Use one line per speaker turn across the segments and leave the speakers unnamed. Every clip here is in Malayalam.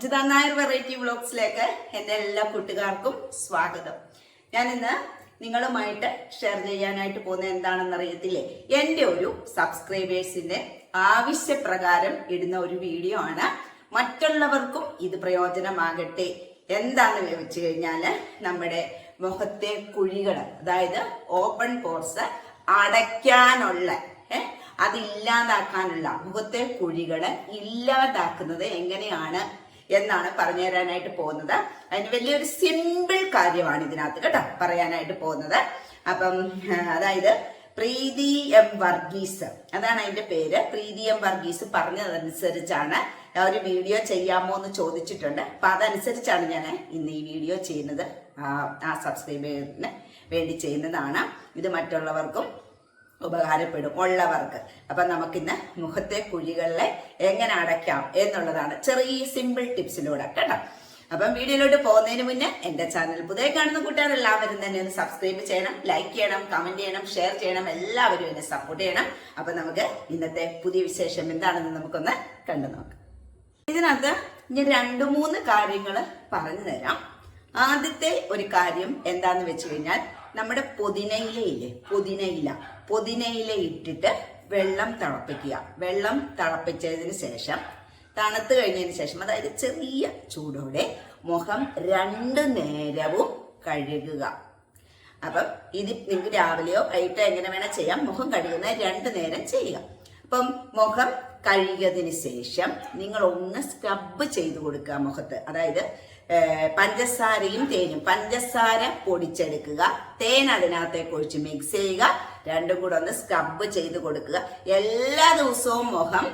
അജിത നായർ വെറൈറ്റി വ്ളോഗ്സിലേക്ക് എന്റെ എല്ലാ കൂട്ടുകാർക്കും സ്വാഗതം. ഞാൻ ഇന്ന് നിങ്ങളുമായിട്ട് ഷെയർ ചെയ്യാനായിട്ട് പോകുന്നത് എന്താണെന്ന് അറിയത്തില്ലേ? എന്റെ ഒരു സബ്സ്ക്രൈബേഴ്സിന്റെ ആവശ്യപ്രകാരം ഇടുന്ന ഒരു വീഡിയോ ആണ്. മറ്റുള്ളവർക്കും ഇത് പ്രയോജനമാകട്ടെ എന്താണെന്ന് വെച്ച് കഴിഞ്ഞാൽ നമ്മുടെ മുഖത്തെ കുഴികൾ അതായത് ഓപ്പൺ പോർസ് അടയ്ക്കാനുള്ള അതില്ലാതാക്കാനുള്ള മുഖത്തെ കുഴികൾ ഇല്ലാതാക്കുന്നത് എങ്ങനെയാണ് എന്നാണ് പറഞ്ഞു തരാനായിട്ട് പോകുന്നത്. അതിന് വലിയൊരു സിമ്പിൾ കാര്യമാണ് ഇതിനകത്ത് കേട്ടോ പറയാനായിട്ട് പോകുന്നത്. അപ്പം അതായത് പ്രീതി എം വർഗീസ്. അതാണ് അതിന്റെ പേര്. പ്രീതി എം വർഗീസ് പറഞ്ഞതനുസരിച്ചാണ് ഒരു വീഡിയോ ചെയ്യാമോ എന്ന് ചോദിച്ചിട്ടുണ്ട്. അപ്പൊ അതനുസരിച്ചാണ് ഞാൻ ഇന്ന് ഈ വീഡിയോ ചെയ്യുന്നത്. ആ, സബ്സ്ക്രൈബറിന് വേണ്ടി ചെയ്യുന്നതാണ്. ഇത് മറ്റുള്ളവർക്കും ഉപകാരപ്പെടും ഉള്ളവർക്ക്. അപ്പൊ നമുക്കിന്ന് മുഖത്തെ കുഴികളിലെ എങ്ങനെ അടയ്ക്കാം എന്നുള്ളതാണ് ചെറിയ സിമ്പിൾ ടിപ്സിലൂടെ കേട്ടോ? അപ്പം വീഡിയോയിലോട്ട് പോകുന്നതിന് മുന്നേ എന്റെ ചാനൽ പുതിയ കാണുന്ന കൂട്ടുകാർ എല്ലാവരും തന്നെ ഒന്ന് സബ്സ്ക്രൈബ് ചെയ്യണം ലൈക്ക് ചെയ്യണം കമന്റ് ചെയ്യണം ഷെയർ ചെയ്യണം എല്ലാവരും എന്നെ സപ്പോർട്ട് ചെയ്യണം. അപ്പൊ നമുക്ക് ഇന്നത്തെ പുതിയ വിശേഷം എന്താണെന്ന് നമുക്കൊന്ന് കണ്ടു നോക്കാം. ഇതിനകത്ത് ഞാൻ രണ്ടു മൂന്ന് കാര്യങ്ങൾ പറഞ്ഞു തരാം. ആദ്യത്തെ ഒരു കാര്യം എന്താന്ന് വെച്ച് കഴിഞ്ഞാൽ നമ്മുടെ പുതിനയിലയില്ലേ? പുതിനയില. പുതിനയില ഇട്ടിട്ട് വെള്ളം തിളപ്പിക്കുക. വെള്ളം തിളപ്പിച്ചതിന് ശേഷം തണുത്ത് കഴിഞ്ഞതിന് ശേഷം അതായത് ചെറിയ ചൂടോടെ മുഖം രണ്ടു നേരവും കഴുകുക. അപ്പം ഇത് നിങ്ങൾക്ക് രാവിലെയോ വൈകിട്ടോ എങ്ങനെ വേണം ചെയ്യാം. മുഖം കഴുകുന്ന രണ്ട് നേരം ചെയ്യുക. അപ്പം മുഖം കഴുകിയതിന് ശേഷം നിങ്ങൾ ഒന്ന് സ്ക്രബ് ചെയ്ത് കൊടുക്കുക മുഖത്ത്. അതായത് പഞ്ചസാരയും തേനും. പഞ്ചസാര പൊടിച്ചെടുക്കുക. തേൻ അതിനകത്തേക്ക് ഒഴിച്ച് മിക്സ് ചെയ്യുക. രണ്ടും കൂടെ ഒന്ന് സ്ക്രബ് ചെയ്ത് കൊടുക്കുക. എല്ലാ ദിവസവും മുഖം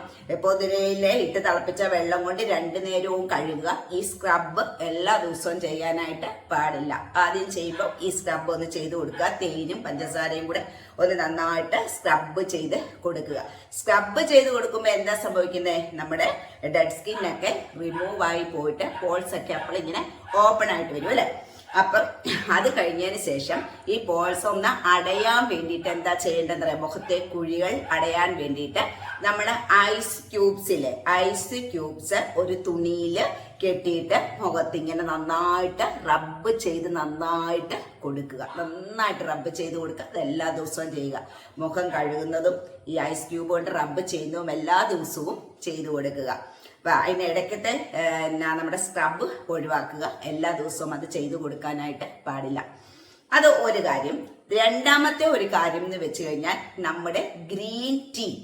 പൊതിരയിലെ ഇട്ട് തിളപ്പിച്ച വെള്ളം കൊണ്ട് രണ്ടു നേരവും കഴുകുക. ഈ സ്ക്രബ് എല്ലാ ദിവസവും ചെയ്യാനായിട്ട് പാടില്ല. ആദ്യം ചെയ്യുമ്പോൾ ഈ സ്ക്രബ് ഒന്ന് ചെയ്ത് കൊടുക്കുക. തേനും പഞ്ചസാരയും കൂടെ ഒന്ന് നന്നായിട്ട് സ്ക്രബ് ചെയ്ത് കൊടുക്കുക. സ്ക്രബ് ചെയ്ത് കൊടുക്കുമ്പോൾ എന്താ സംഭവിക്കുന്നത് നമ്മുടെ ഡെഡ് സ്കിന്നൊക്കെ റിമൂവ് ആയി പോയിട്ട് പോൾസ് ഒക്കെ അപ്പോൾ ഇങ്ങനെ ഓപ്പൺ ആയിട്ട് വരും അല്ലേ? അപ്പം അത് കഴിഞ്ഞതിന് ശേഷം ഈ പോൾസ് ഒന്ന് അടയാൻ വേണ്ടിയിട്ട് എന്താ ചെയ്യേണ്ടതെന്ന് പറയാം മുഖത്തെ കുഴികൾ അടയാൻ വേണ്ടിയിട്ട് നമ്മൾ ഐസ് ക്യൂബ്സിൽ ഐസ് ക്യൂബ്സ് ഒരു തുണിയിൽ കെട്ടിയിട്ട് മുഖത്ത് ഇങ്ങനെ നന്നായിട്ട് റബ്ബ് ചെയ്ത് നന്നായിട്ട് കൊടുക്കുക. നന്നായിട്ട് റബ്ബ് ചെയ്ത് കൊടുക്കുക. എല്ലാ ദിവസവും ചെയ്യുക. മുഖം കഴുകുന്നതും ഈ ഐസ് ക്യൂബ് കൊണ്ട് റബ്ബ് ചെയ്യുന്നതും എല്ലാ ദിവസവും ചെയ്തു കൊടുക്കുക. ഏർ, എന്നാ നമ്മുടെ സ്ക്രബ് ഒഴിവാക്കുക. എല്ലാ ദിവസവും അത് ചെയ്തു കൊടുക്കാനായിട്ട് പാടില്ല. അത് ഒരു കാര്യം. രണ്ടാമത്തെ ഒരു കാര്യം എന്ന് വെച്ച് കഴിഞ്ഞാൽ നമ്മുടെ ഗ്രീൻ ടീ.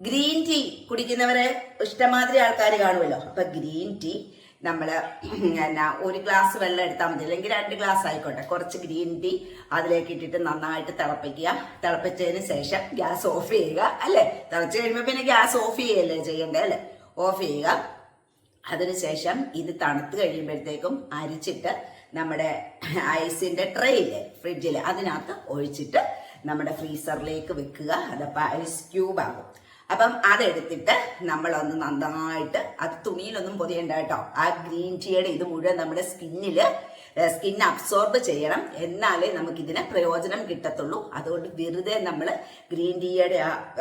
ഗ്രീൻ ടീ കുടിക്കുന്നവരെ ഇഷ്ടമാതിരി ആൾക്കാർ കാണുമല്ലോ. അപ്പൊ ഗ്രീൻ ടീ നമ്മൾ എന്നാ ഒരു ഗ്ലാസ് വെള്ളം എടുത്താൽ മതി. അല്ലെങ്കിൽ രണ്ട് ഗ്ലാസ് ആയിക്കോട്ടെ. കുറച്ച് ഗ്രീൻ ടീ അതിലേക്ക് ഇട്ടിട്ട് നന്നായിട്ട് തിളപ്പിക്കുക. തിളപ്പിച്ചതിന് ശേഷം ഗ്യാസ് ഓഫ് ചെയ്യുക. അല്ലെ? തിളച്ച് കഴിയുമ്പോൾ പിന്നെ ഗ്യാസ് ഓഫ് ചെയ്യല്ലേ ചെയ്യണ്ടേ? അല്ലെ? ഓഫ് ചെയ്യുക. അതിനുശേഷം ഇത് തണുത്ത് കഴിയുമ്പോഴത്തേക്കും അരിച്ചിട്ട് നമ്മുടെ ഐസിന്റെ ട്രേ ഇല്ലേ ഫ്രിഡ്ജിൽ അതിനകത്ത് ഒഴിച്ചിട്ട് നമ്മുടെ ഫ്രീസറിലേക്ക് വെക്കുക. അതപ്പോൾ ഐസ് ക്യൂബ് ആകും. അപ്പം അതെടുത്തിട്ട് നമ്മളൊന്ന് നന്നായിട്ട് അത് തുണിയിലൊന്നും പൊതിയണ്ട കേട്ടോ. ആ ഗ്രീൻ ടീയുടെ ഇത് മുഴുവൻ നമ്മുടെ സ്കിന്നിൽ സ്കിൻ അബ്സോർബ് ചെയ്യണം. എന്നാലേ നമുക്കിതിന് പ്രയോജനം കിട്ടത്തുള്ളൂ. അതുകൊണ്ട് വെറുതെ നമ്മൾ ഗ്രീൻ ടീയുടെ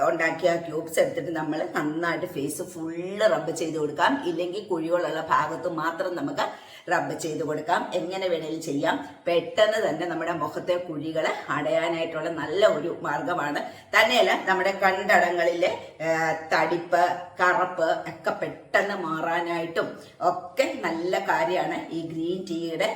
ഉണ്ടാക്കിയ ക്യൂബ്സ് എടുത്തിട്ട് നമ്മൾ നന്നായിട്ട് ഫേസ് ഫുള്ള് റബ്ബ് ചെയ്ത് കൊടുക്കാം. ഇല്ലെങ്കിൽ കുഴികളുള്ള ഭാഗത്ത് മാത്രം നമുക്ക് റബ്ബ് ചെയ്ത് കൊടുക്കാം. എങ്ങനെ വേണേലും ചെയ്യാം. പെട്ടെന്ന് തന്നെ നമ്മുടെ മുഖത്തെ കുഴികൾ അടയാനായിട്ടുള്ള നല്ല ഒരു മാർഗമാണ്. തന്നെയല്ല നമ്മുടെ കണ്ടടങ്ങളിലെ തടിപ്പ് കറുപ്പ് ഒക്കെ പെട്ടെന്ന് മാറാനായിട്ടും ഒക്കെ നല്ല കാര്യമാണ് ഈ ഗ്രീൻ ടീയുടെ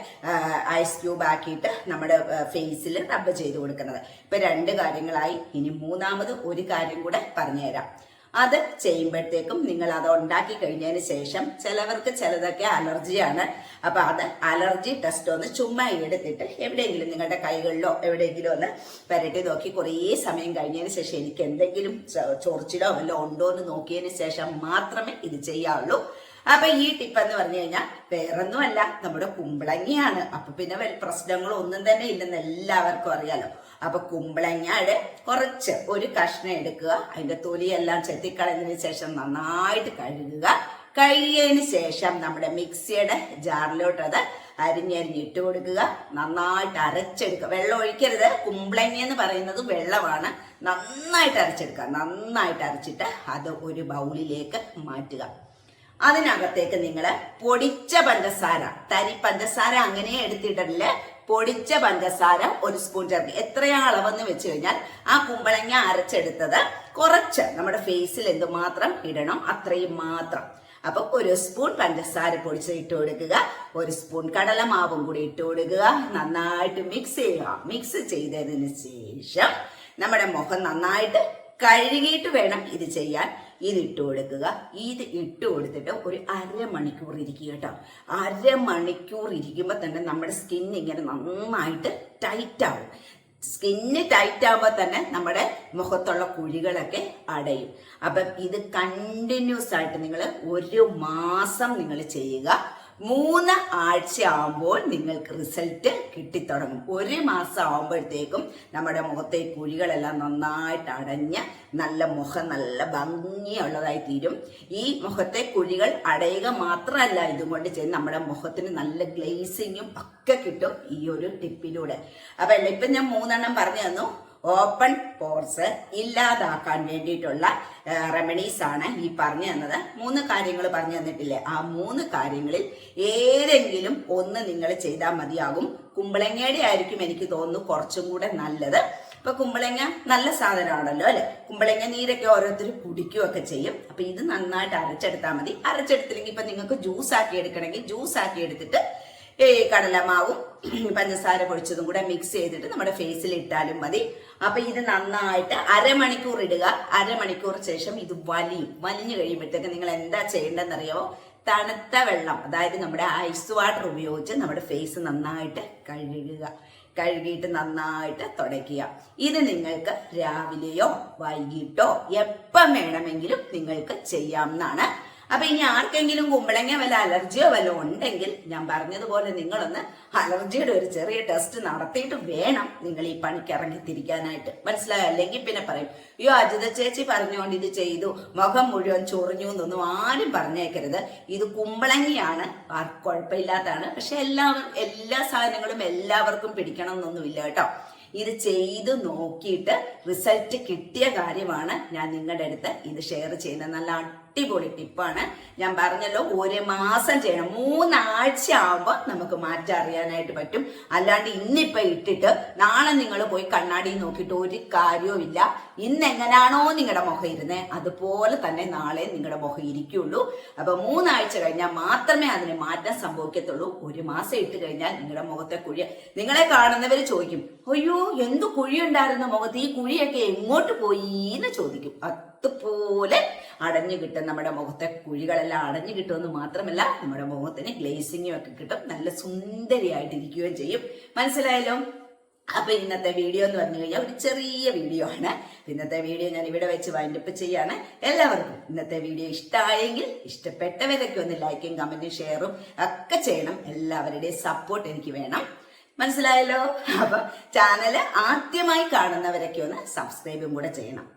ഐസ് ക്യൂബ് ആക്കിയിട്ട് നമ്മുടെ ഫേസിൽ റബ്ബ് ചെയ്ത് കൊടുക്കുന്നത്. ഇപ്പൊ രണ്ട് കാര്യങ്ങളായി. ഇനി മൂന്നാമത് ഒരു കാര്യം കൂടെ പറഞ്ഞുതരാം. അത് ചെയ്യുമ്പോഴത്തേക്കും നിങ്ങൾ അത് ഉണ്ടാക്കി കഴിഞ്ഞതിന് ശേഷം ചിലവർക്ക് ചിലതൊക്കെ അലർജിയാണ് അപ്പൊ അത് അലർജി ടെസ്റ്റ് ഒന്ന് ചുമ്മാ എടുത്തിട്ട് എവിടെയെങ്കിലും നിങ്ങളുടെ കൈകളിലോ എവിടെയെങ്കിലും ഒന്ന് പുരട്ടി നോക്കി കുറേ സമയം കഴിഞ്ഞതിന് ശേഷം എനിക്ക് എന്തെങ്കിലും ചൊറിച്ചിലോ വല്ലതോ ഉണ്ടോ എന്ന് നോക്കിയതിന് ശേഷം മാത്രമേ ഇത് ചെയ്യാവുള്ളൂ. അപ്പൊ ഈ ടിപ്പ് എന്ന് പറഞ്ഞു കഴിഞ്ഞാൽ വേറൊന്നുമല്ല നമ്മുടെ കുമ്പളങ്ങയാണ്. അപ്പൊ പിന്നെ പ്രശ്നങ്ങളും ഒന്നും തന്നെ ഇല്ലെന്ന് എല്ലാവർക്കും അറിയാലോ. അപ്പൊ കുമ്പളങ്ങയുടെ കുറച്ച് ഒരു കഷ്ണം എടുക്കുക അതിന്റെ തൊലിയെല്ലാം ചെത്തിക്കളഞ്ഞതിന് ശേഷം നന്നായിട്ട് കഴുകുക. കഴുകിയതിന് ശേഷം നമ്മുടെ മിക്സിയുടെ ജാറിലോട്ട് അത് അരിഞ്ഞരിഞ്ഞ് ഇട്ട് കൊടുക്കുക. നന്നായിട്ട് അരച്ചെടുക്കുക. വെള്ളം ഒഴിക്കരുത്. കുമ്പളങ്ങ എന്ന് പറയുന്നത് വെള്ളമാണ്. നന്നായിട്ട് അരച്ചെടുക്കുക. നന്നായിട്ട് അരച്ചിട്ട് അത് ഒരു ബൗളിലേക്ക് മാറ്റുക. അതിനകത്തേക്ക് നിങ്ങൾ പൊടിച്ച പഞ്ചസാര തരി പഞ്ചസാര അങ്ങനെ എടുത്തിട്ടില്ല പൊടിച്ച പഞ്ചസാര ഒരു സ്പൂൺ ചേർത്ത്. എത്രയാ അളവെന്ന് വെച്ച് കഴിഞ്ഞാൽ ആ കുമ്പളങ്ങ അരച്ചെടുത്തത് കുറച്ച് നമ്മുടെ ഫേസിൽ എന്തുമാത്രം ഇടണം അത്രയും മാത്രം. അപ്പൊ ഒരു സ്പൂൺ പഞ്ചസാര പൊടിച്ച് ഇട്ട് കൊടുക്കുക. ഒരു സ്പൂൺ കടലമാവും കൂടി ഇട്ട് കൊടുക്കുക. നന്നായിട്ട് മിക്സ് ചെയ്യുക. മിക്സ് ചെയ്തതിന് ശേഷം നമ്മുടെ മുഖം നന്നായിട്ട് കഴുകിയിട്ട് വേണം ഇത് ചെയ്യാൻ. ഇത് ഇട്ട് കൊടുക്കുക. ഇത് ഇട്ട് കൊടുത്തിട്ട് ഒരു അരമണിക്കൂർ ഇരിക്കുക കേട്ടോ. അരമണിക്കൂർ ഇരിക്കുമ്പോൾ തന്നെ നമ്മുടെ സ്കിൻ ഇങ്ങനെ നന്നായിട്ട് ടൈറ്റ് ആവും. സ്കിന്ന് ടൈറ്റ് ആകുമ്പോൾ തന്നെ നമ്മുടെ മുഖത്തുള്ള കുഴികളൊക്കെ അടയും. അപ്പം ഇത് കണ്ടിന്യൂസ് ആയിട്ട് നിങ്ങൾ ഒരു മാസം നിങ്ങൾ ചെയ്യുക. മൂന്ന് ആഴ്ച ആകുമ്പോൾ നിങ്ങൾക്ക് റിസൾട്ട് കിട്ടിത്തുടങ്ങും. ഒരു മാസം ആകുമ്പോഴത്തേക്കും നമ്മുടെ മുഖത്തെ കുഴികളെല്ലാം നന്നായിട്ട് അടഞ്ഞ് നല്ല മുഖം നല്ല ഭംഗിയുള്ളതായി തീരും. ഈ മുഖത്തെ കുഴികൾ അടയുക മാത്രമല്ല ഇതുകൊണ്ട് ചെയ്ത് നമ്മുടെ മുഖത്തിന് നല്ല ഗ്ലേസിങ്ങും ഒക്കെ കിട്ടും ഈ ഒരു ടിപ്പിലൂടെ അപ്പൊ ഇപ്പം ഞാൻ മൂന്നെണ്ണം പറഞ്ഞു തന്നു. ഓപ്പൺ പോർസ് ഇല്ലാതാക്കാൻ വേണ്ടിയിട്ടുള്ള റെമഡീസ് ആണ് ഈ പറഞ്ഞു തന്നത്. മൂന്ന് കാര്യങ്ങൾ പറഞ്ഞു തന്നിട്ടില്ലേ? ആ മൂന്ന് കാര്യങ്ങളിൽ ഏതെങ്കിലും ഒന്ന് നിങ്ങൾ ചെയ്താൽ മതിയാകും. കുമ്പളങ്ങയുടെ ആയിരിക്കും എനിക്ക് തോന്നുന്നു കുറച്ചും കൂടെ നല്ലത്. ഇപ്പൊ കുമ്പളങ്ങ നല്ല സാധനമാണല്ലോ അല്ലെ? കുമ്പളങ്ങ നീരൊക്കെ ഓരോരുത്തർ കുടിക്കുകയൊക്കെ ചെയ്യും. അപ്പൊ ഇത് നന്നായിട്ട് അരച്ചെടുത്താൽ മതി. അരച്ചെടുത്തില്ലെങ്കിൽ ഇപ്പൊ നിങ്ങൾക്ക് ജ്യൂസ് ആക്കി എടുക്കണമെങ്കിൽ ജ്യൂസ് ആക്കി എടുത്തിട്ട് ഈ കടലമാവും പഞ്ചസാര പൊടിച്ചതും കൂടെ മിക്സ് ചെയ്തിട്ട് നമ്മുടെ ഫേസിൽ ഇട്ടാലും മതി. അപ്പൊ ഇത് നന്നായിട്ട് അരമണിക്കൂർ ഇടുക. അരമണിക്കൂർ ശേഷം ഇത് വലിയും. വലിഞ്ഞു കഴിയുമ്പോഴത്തേക്ക് നിങ്ങൾ എന്താ ചെയ്യേണ്ടതെന്നറിയോ? തണുത്ത വെള്ളം അതായത് നമ്മുടെ ഐസ് വാട്ടർ ഉപയോഗിച്ച് നമ്മുടെ ഫേസ് നന്നായിട്ട് കഴുകുക. കഴുകിയിട്ട് നന്നായിട്ട് തുടയ്ക്കുക. ഇത് നിങ്ങൾക്ക് രാവിലെയോ വൈകിട്ടോ എപ്പം വേണമെങ്കിലും നിങ്ങൾക്ക് ചെയ്യാവുന്നതാണ്. അപ്പൊ ഇനി ആർക്കെങ്കിലും കുമ്പളങ്ങ വല്ല അലർജിയോ വല്ല ഉണ്ടെങ്കിൽ ഞാൻ പറഞ്ഞതുപോലെ നിങ്ങളൊന്ന് അലർജിയുടെ ഒരു ചെറിയ ടെസ്റ്റ് നടത്തിയിട്ട് വേണം നിങ്ങൾ ഈ പണിക്ക് ഇറങ്ങി തിരിക്കാനായിട്ട്. മനസ്സിലായോ? അല്ലെങ്കിൽ പിന്നെ പറയും അയ്യോ അജിത ചേച്ചി പറഞ്ഞുകൊണ്ട് ഇത് ചെയ്തു. മുഖം മുഴുവൻ ചൊറിഞ്ഞു എന്നൊന്നും ആരും പറഞ്ഞേക്കരുത്. ഇത് കുമ്പളങ്ങിയാണ്. കുഴപ്പമില്ലാത്തതാണ്. പക്ഷെ എല്ലാവരും എല്ലാ സാധനങ്ങളും എല്ലാവർക്കും പിടിക്കണം എന്നൊന്നുമില്ല കേട്ടോ. ഇത് ചെയ്ത് നോക്കിയിട്ട് റിസൾട്ട് കിട്ടിയ കാര്യമാണ് ഞാൻ നിങ്ങളുടെ അടുത്ത് ഇത് ഷെയർ ചെയ്യുന്നത്. നല്ല അടിപൊളി ടിപ്പാണ്. ഞാൻ പറഞ്ഞല്ലോ ഒരു മാസം ചെയ്യണം. മൂന്നാഴ്ച ആവുമ്പോൾ നമുക്ക് മാറ്റം അറിയാനായിട്ട് പറ്റും. അല്ലാണ്ട് ഇന്നിപ്പോൾ ഇട്ടിട്ട് നാളെ നിങ്ങൾ പോയി കണ്ണാടി നോക്കിയിട്ട് ഒരു കാര്യവും ഇല്ല ഇന്ന് എങ്ങനെയാണോ നിങ്ങളുടെ മുഖം ഇരുന്നേ അതുപോലെ തന്നെ നാളെ നിങ്ങളുടെ മുഖം ഇരിക്കുള്ളൂ. അപ്പൊ മൂന്നാഴ്ച കഴിഞ്ഞാൽ മാത്രമേ അതിന് മാറ്റം സംഭവിക്കത്തുള്ളൂ. ഒരു മാസം ഇട്ട് കഴിഞ്ഞാൽ നിങ്ങളുടെ മുഖത്തെ കുഴി നിങ്ങളെ കാണുന്നവർ ചോദിക്കും അയ്യോ എന്ത് കുഴി ഉണ്ടായിരുന്നു മുഖത്ത്? ഈ കുഴിയൊക്കെ എങ്ങോട്ട് പോയി എന്ന് ചോദിക്കും. അതുപോലെ അടഞ്ഞു കിട്ടും. നമ്മുടെ മുഖത്തെ കുഴികളെല്ലാം അടഞ്ഞു കിട്ടുമെന്ന് മാത്രമല്ല നമ്മുടെ മുഖത്തിന് ഗ്ലേസിങ്ങും ഒക്കെ കിട്ടും. നല്ല സുന്ദരിയായിട്ടിരിക്കുകയും ചെയ്യും. മനസ്സിലായല്ലോ? അപ്പൊ ഇന്നത്തെ വീഡിയോ എന്ന് പറഞ്ഞു കഴിഞ്ഞാൽ ഒരു ചെറിയ വീഡിയോ ആണ്. ഇന്നത്തെ വീഡിയോ ഞാൻ ഇവിടെ വെച്ച് വൈൻഡപ്പ് ചെയ്യാണ്. എല്ലാവർക്കും ഇന്നത്തെ വീഡിയോ ഇഷ്ടമായെങ്കിൽ ഇഷ്ടപ്പെട്ടവരൊക്കെ ഒന്ന് ലൈക്കും കമന്റും ഷെയറും ഒക്കെ ചെയ്യണം. എല്ലാവരുടെയും സപ്പോർട്ട് എനിക്ക് വേണം. മനസ്സിലായല്ലോ? അപ്പൊ ചാനൽ ആദ്യമായി കാണുന്നവരൊക്കെ ഒന്ന് സബ്സ്ക്രൈബും കൂടെ ചെയ്യണം.